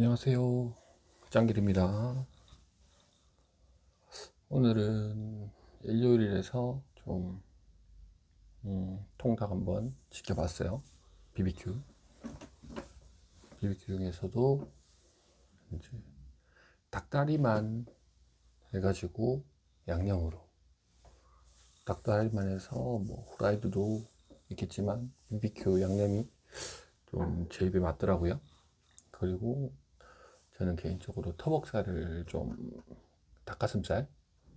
안녕하세요. 짱길입니다. 오늘은 일요일이라서 좀, 음, 통닭 한번 지켜봤어요. BBQ. BBQ 중에서도 이제 닭다리만 해가지고 양념으로. 닭다리만 해서 뭐 후라이드도 있겠지만 BBQ 양념이 좀 제 입에 맞더라고요. 그리고 저는 개인적으로 터벅살을 좀 닭가슴살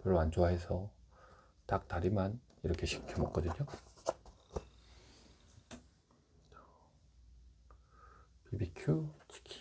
별로 안 좋아해서 닭 다리만 이렇게 시켜 먹거든요. BBQ 치킨.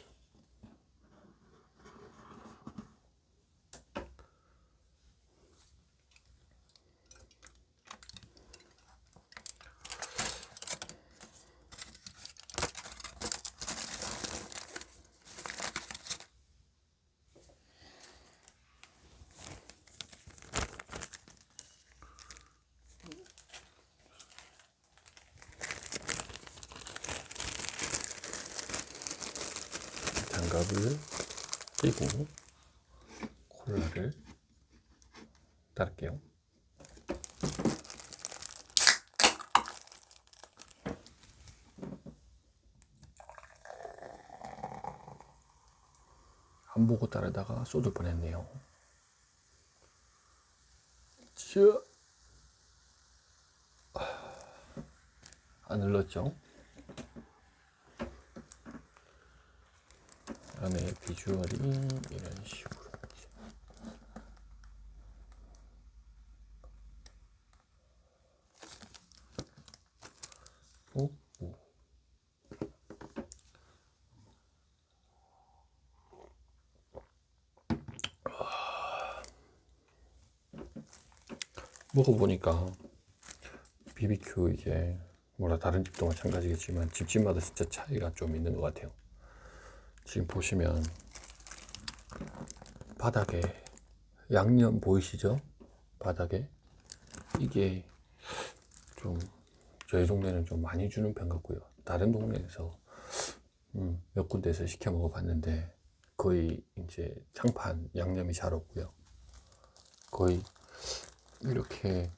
장갑을 끼고 콜라를 따를게요. 안 보고 따르다가 쏟을 뻔했네요. 자, 안 흘렀죠? 안에 비주얼이 이런 식으로 오, 오. 아. 먹어보니까 BBQ 이게 뭐라 다른 집도 마찬가지겠지만 집집마다 진짜 차이가 좀 있는 것 같아요. 지금 보시면 바닥에 양념 보이시죠? 바닥에 이게 좀 저희 동네는 좀 많이 주는 편 같고요. 다른 동네에서 음, 몇 군데에서 시켜 먹어봤는데 거의 이제 장판 양념이 잘 없고요. 거의 이렇게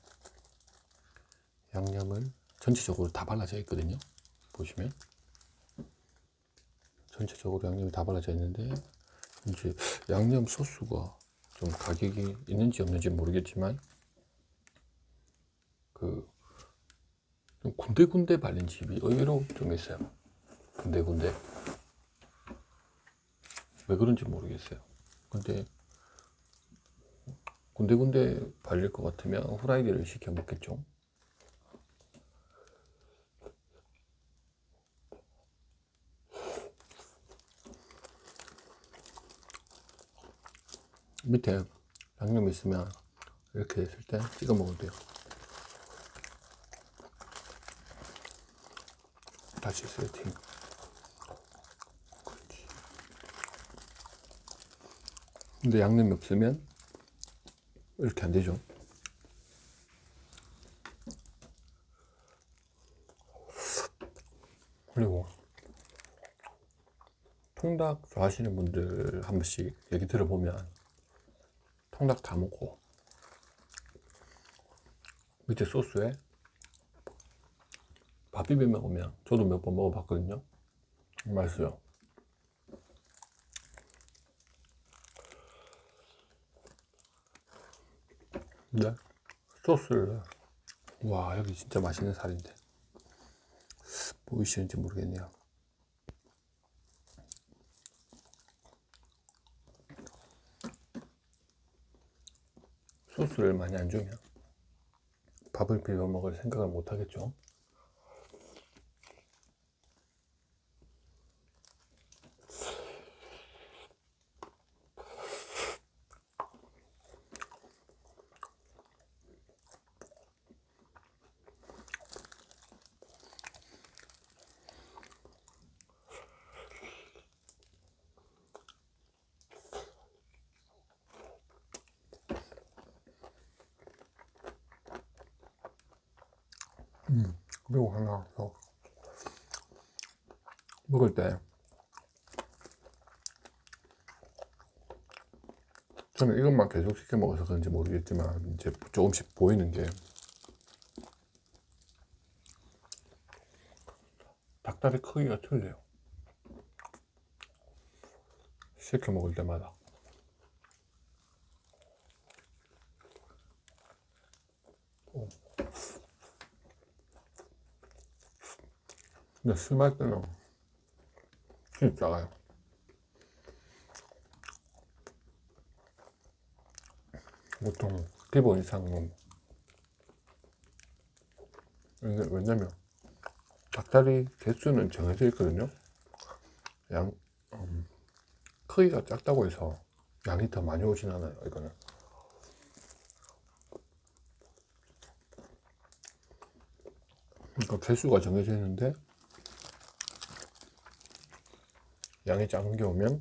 양념을 전체적으로 다 발라져 있거든요. 보시면 전체적으로 양념이 다 발라져 있는데 이제 양념 소스가 좀 가격이 있는지 없는지 모르겠지만 그좀 군데군데 발린 집이 의외로 좀 있어요. 군데군데 왜 그런지 모르겠어요. 근데 군데군데 발릴 것 같으면 후라이드를 시켜 먹겠죠. 밑에 양념이 있으면 이렇게 했을 때 찍어 먹으면 돼요. 다시 세팅. 그렇지. 근데 양념이 없으면 이렇게 안 되죠. 그리고 통닭 좋아하시는 분들 한 번씩 얘기 들어보면 통닭 다 먹고 밑에 소스에 밥 비벼 먹으면 저도 몇 번 먹어봤거든요. 맛있어요. 네? 소스를 와 여기 진짜 맛있는 살인데 보이시는지 모르겠네요. 소스를 많이 안 주면 밥을 비벼 먹을 생각을 못 하겠죠. 음, 그리고 하나 먹을 때 저는 이것만 계속 시켜 먹어서 그런지 모르겠지만 이제 조금씩 보이는 게 닭다리 크기가 틀려요. 시켜 먹을 때마다. 근데 심할 때는 진짜 작아요. 보통 기본 이상은 왜냐- 왜냐면 닭다리 개수는 정해져 있거든요. 양 음, 크기가 작다고 해서 양이 더 많이 오진 않아요. 이거는 그러니까 개수가 정해져 있는데 양이 작은 게 오면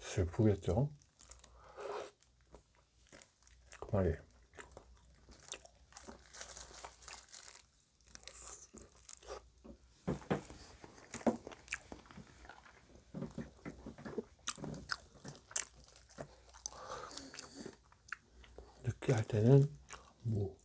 슬프겠죠. 그 말이에요. 느끼할 때는 무.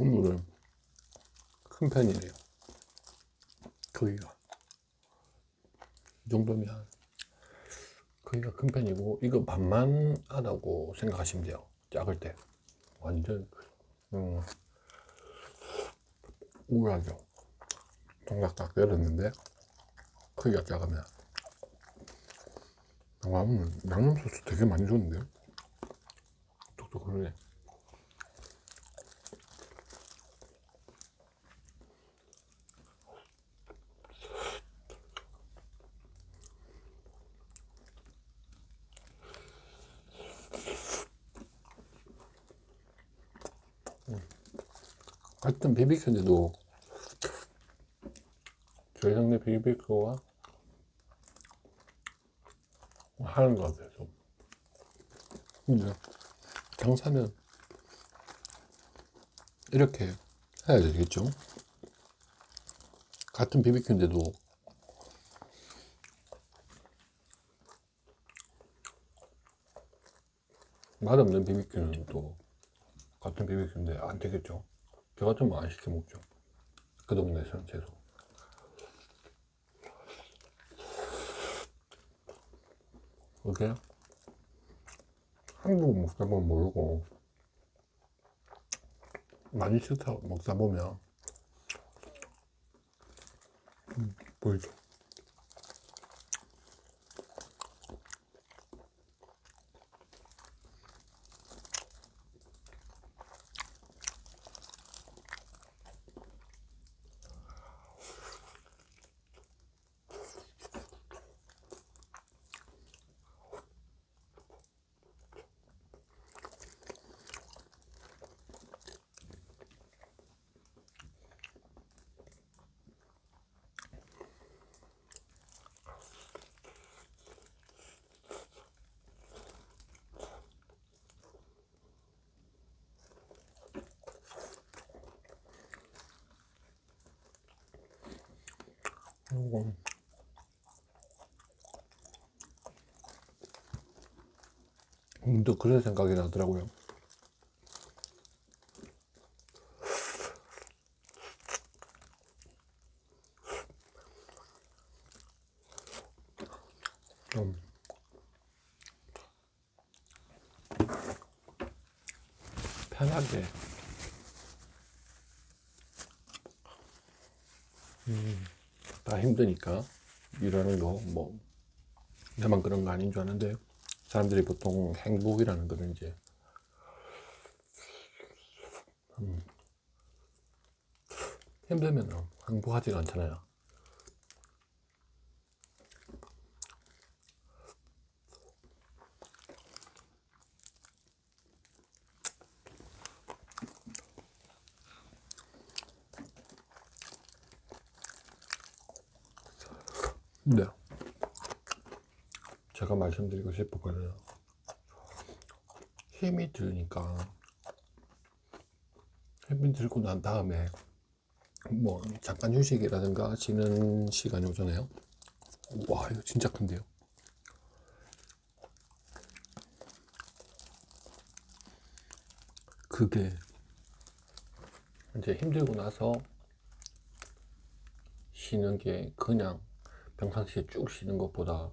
오늘은 큰 편이에요. 크기가. 이 정도면 크기가 큰 편이고 이거 반만 하다고 생각하시면 돼요. 작을 때 완전 음, 우울하죠. 동작 딱 내렸는데 크기가 작으면 양념 소스 되게 많이 줬는데요. 똑똑하네. 같은 비비큐인데도 저희 동네 비비큐가 하는 것 같아요 좀. 근데 장사는 이렇게 해야 되겠죠 같은 비비큐인데도 맛없는 비비큐는 또 같은 비비큐인데 안 되겠죠 저 같으면 안 시켜 먹죠. 그 동네에서는 최소. 그게 한국 먹다 보면 모르고 많이 시켜 먹다 보면 음, 보이죠. 그리고 문득 그런 생각이 나더라고요. 좀 편하게. 음, 다 힘드니까 일하는 거뭐 내만 그런 거 아닌 줄 아는데 사람들이 보통 행복이라는 거는 이제 음, 힘들면 행복하지가 않잖아요. 네. 제가 말씀드리고 싶은 거는 힘이 들니까 힘이 들고 난 다음에 뭐 잠깐 휴식이라든가 쉬는 시간이 오잖아요. 와 이거 진짜 큰데요. 그게 이제 힘들고 나서 쉬는 게 그냥 평상시에 쭉 쉬는 것보다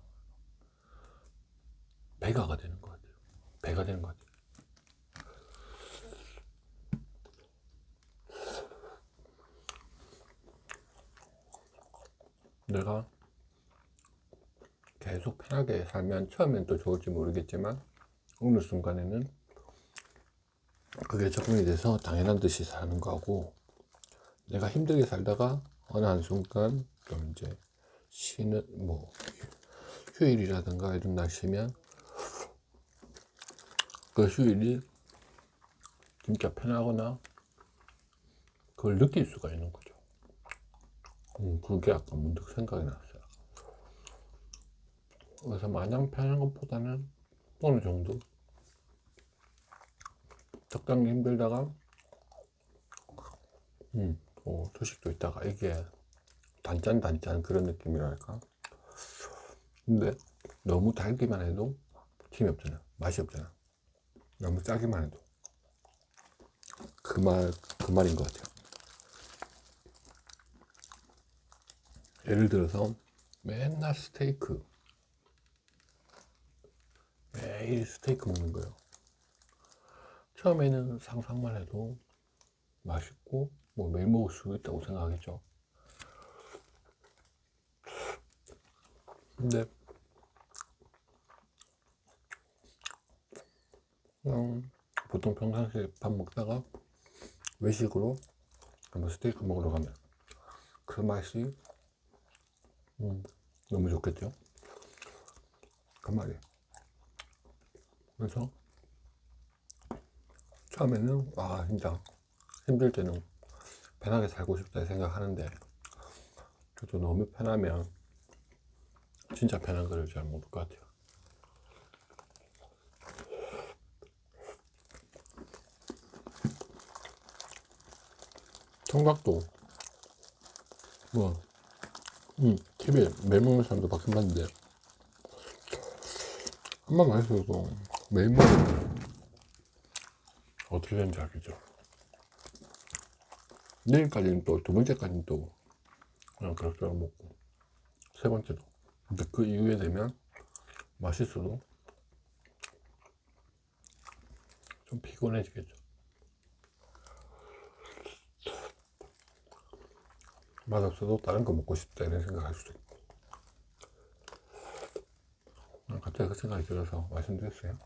배가가 되는 것 같아요. 배가 되는 것 같아요. 내가 계속 편하게 살면 처음엔 또 좋을지 모르겠지만 어느 순간에는 그게 적응이 돼서 당연한 듯이 사는 거고 내가 힘들게 살다가 어느 한순간 좀 이제 쉬는 뭐 휴- 휴일이라든가 이런 날 쉬면 그 휴일이 진짜 편하거나 그걸 느낄 수가 있는 거죠. 음, 그게 아까 문득 생각이 났어요. 그래서 마냥 편한 것보다는 어느 정도 적당히 힘들다가 음, 어, 소식도 있다가 이게 단짠 단짠 그런 느낌이랄까. 근데 너무 달기만 해도 힘이 없잖아. 맛이 없잖아. 너무 짜기만 해도 그 말, 그 말인 것 같아요. 예를 들어서 맨날 스테이크 매일 스테이크 먹는 거예요. 처음에는 상상만 해도 맛있고 뭐 매일 먹을 수 있다고 생각하겠죠. 근데 그냥 보통 평상시에 밥 먹다가 외식으로 한번 스테이크 먹으러 가면 그 맛이 음, 너무 좋겠죠. 그 말이에요. 그래서 처음에는 아 진짜 힘들 때는 편하게 살고 싶다 생각하는데 저도 너무 편하면 진짜 편한 거를 잘 모를 것 같아요. 청각도. 뭐 음, TV에 매일 먹는 사람도 밖에 봤는데. 한번 맛있어도 먹으면 어떻게 되는지 알겠죠? 내일까지는 또 두 번째까지는 또 그냥 그럭저럭 먹고. 세 번째도. 근데 그 이후에 되면 맛있어도 좀 피곤해지겠죠 맛없어도 다른 거 먹고 싶다 이런 생각할 수도 있고. 아, 갑자기 그 생각이 들어서 말씀드렸어요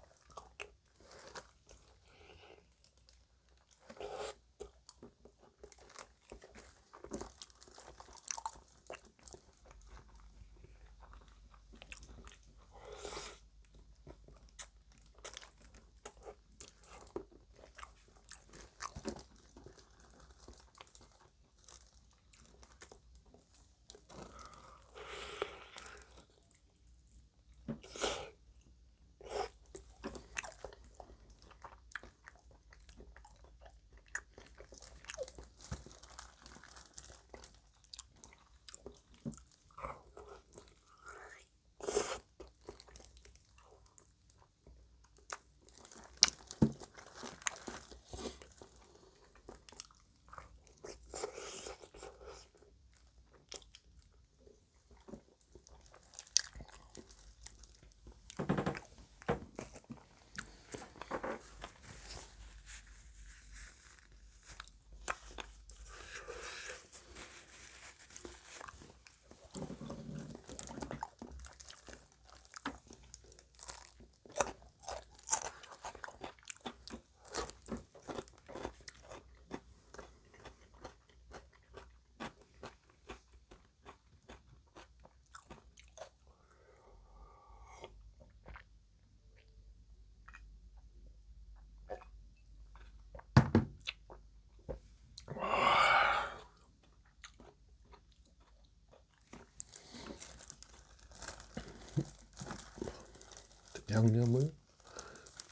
양념을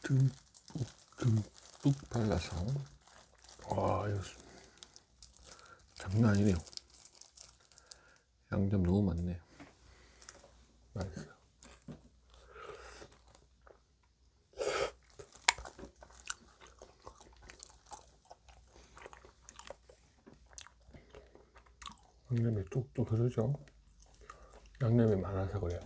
듬뿍 듬뿍 발라서. 와 이거 장난 아니네요. 양념 너무 많네. 맛있어요. 양념이 뚝뚝 흐르죠? 양념이 많아서 그래요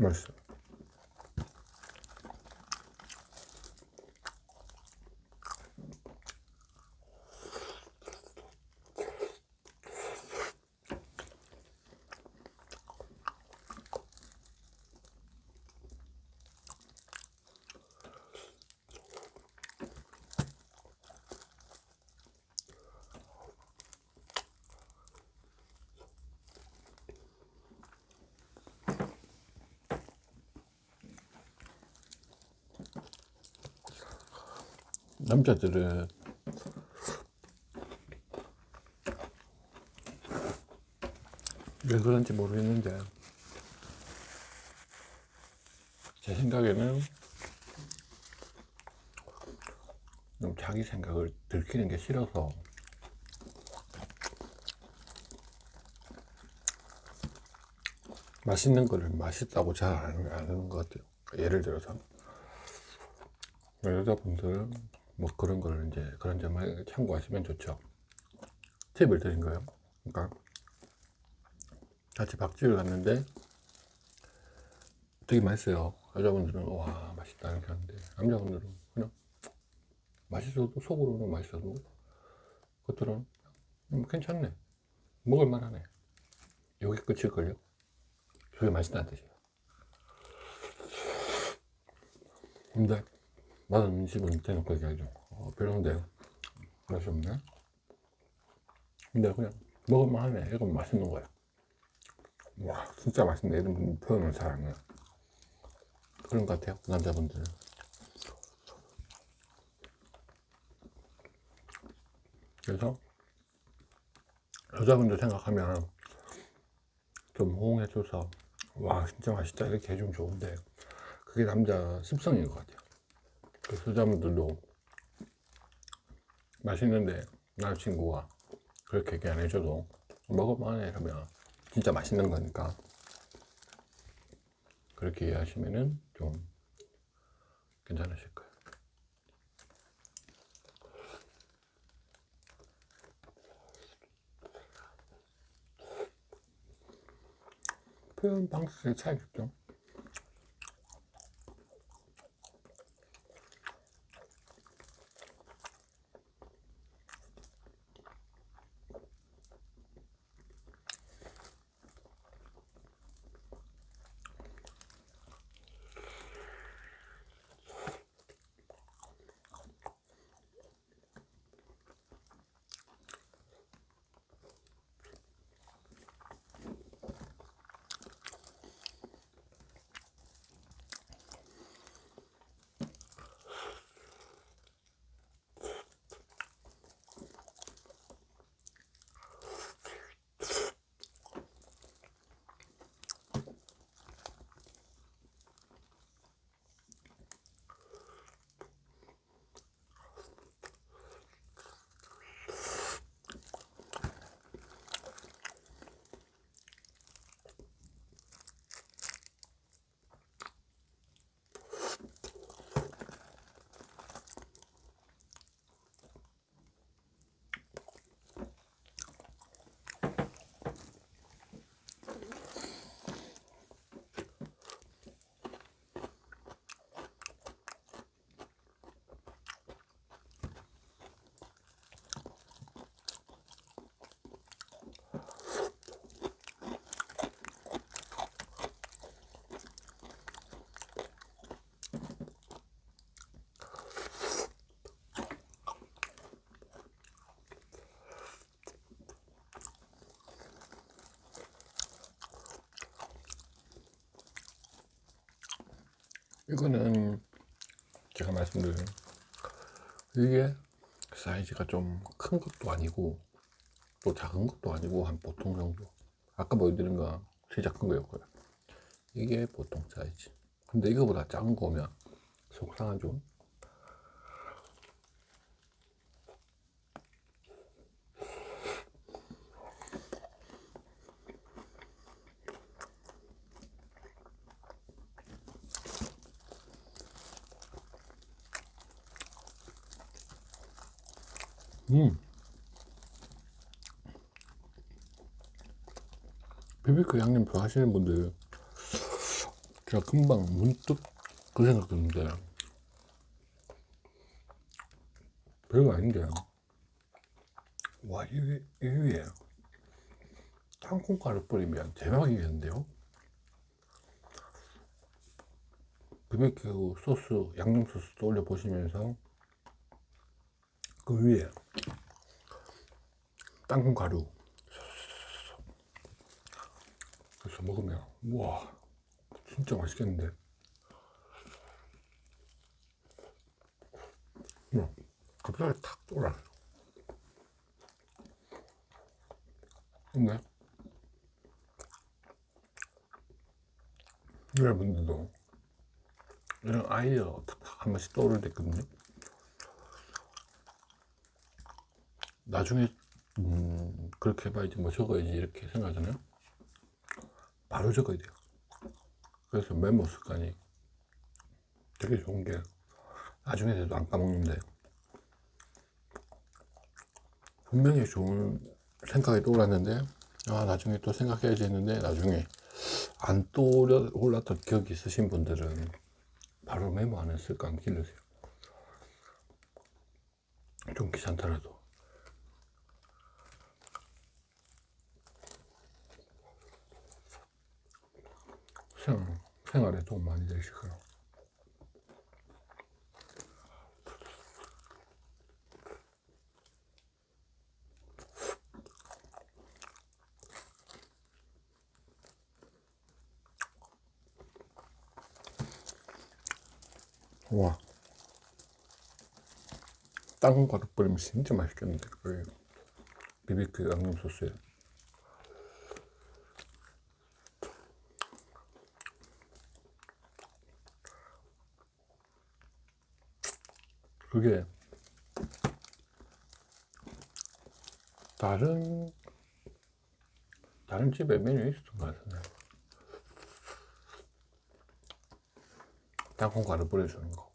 맛 남자들은. 왜 그런지 모르겠는데. 제 생각에는 좀 자기 생각을 들키는 게 싫어서. 맛있는 거를 맛있다고 잘 안 하는 것 같아요. 예를 들어서. 여자분들은 뭐 그런 걸 이제 그런 점을 참고하시면 좋죠. 팁을 드린 거예요. 그러니까 같이 박쥐를 갔는데 되게 맛있어요. 여자분들은 와 맛있다 이렇게 하는데 남자분들은 그냥 맛있어도 속으로는 맛있어도 겉으로는 음, 괜찮네. 먹을 만하네. 여기 끝일걸요? 그게 맛있다는 뜻이에요. 근데 맛없는 집은 대놓고 얘기하죠. 어, 별론데 맛이 없네. 근데 그냥 먹을만 하네. 이건 맛있는 거야. 와 진짜 맛있네. 이런 표현을 잘 안 해요. 그런 것 같아요. 남자분들은. 그래서 여자분들 생각하면 좀 호응해줘서 와 진짜 맛있다 이렇게 해주면 좋은데 그게 남자 습성인 것 같아요. 그 여자분들도 맛있는데 남자친구가 그렇게 얘기 안 해줘도 먹을만해 이러면 진짜 맛있는 거니까 그렇게 이해하시면은 좀 괜찮으실 거예요. 표현 방식의 차이겠죠. 이거는 제가 말씀드린 이게 사이즈가 좀 큰 것도 아니고 또 작은 것도 아니고 한 보통 정도. 아까 보여드린 건 진짜 큰 거였고요. 이게 보통 사이즈. 근데 이거보다 작은 거면 속상하죠 음. 좋아하시는 분들 제가 금방 문득 그 생각 드는데 별거 아닌데 와 이게 이 위에 땅콩가루 뿌리면 대박이겠는데요? 비비큐 소스 양념 소스도 올려 보시면서 그 위에 땅콩 가루 그래서 먹으면 와 진짜 맛있겠는데? 음, 갑자기 탁 돌아. 근데 여러분들도 이런 아이디어 탁탁 한 번씩 떠오를 때 있거든요. 나중에 음, 그렇게 해봐야지 뭐 적어야지 이렇게 생각하잖아요 바로 적어야 돼요. 그래서 메모 습관이 되게 좋은 게 나중에 돼도 안 까먹는데 분명히 좋은 생각이 떠올랐는데 아 나중에 또 생각해야지 했는데 나중에 안 떠올랐던 기억이 있으신 분들은 바로 메모하는 습관 기르세요. 좀 귀찮더라도 생, 생활에 도움 많이 되실 거예요. 와. 땅콩가루 뿌리면 진짜 맛있겠는데, 그 비비큐 양념 소스에. 그게 다른 다른 집에 메뉴 있었던 것 같은데. 땅콩 가루 뿌려주는 거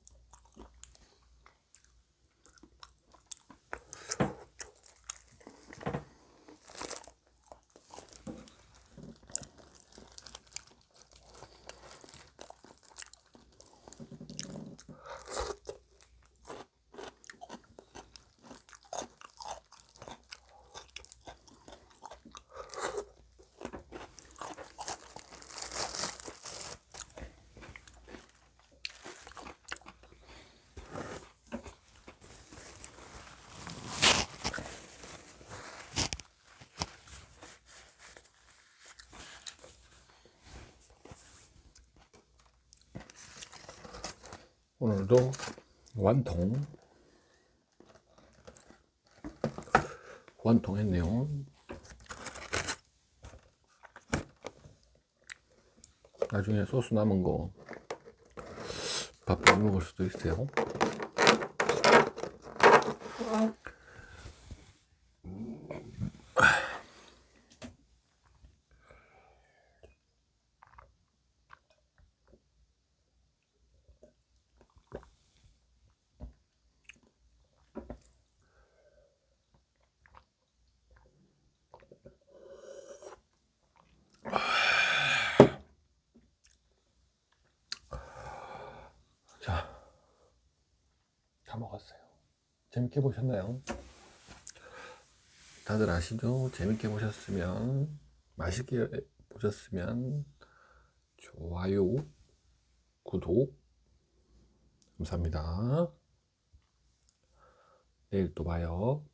오늘도 완통. 완통했네요. 나중에 소스 남은 거 밥해 먹을 수도 있어요 자, 다 먹었어요. 재밌게 보셨나요? 다들 아시죠? 재밌게 보셨으면, 맛있게 보셨으면, 좋아요, 구독, 감사합니다. 내일 또 봐요.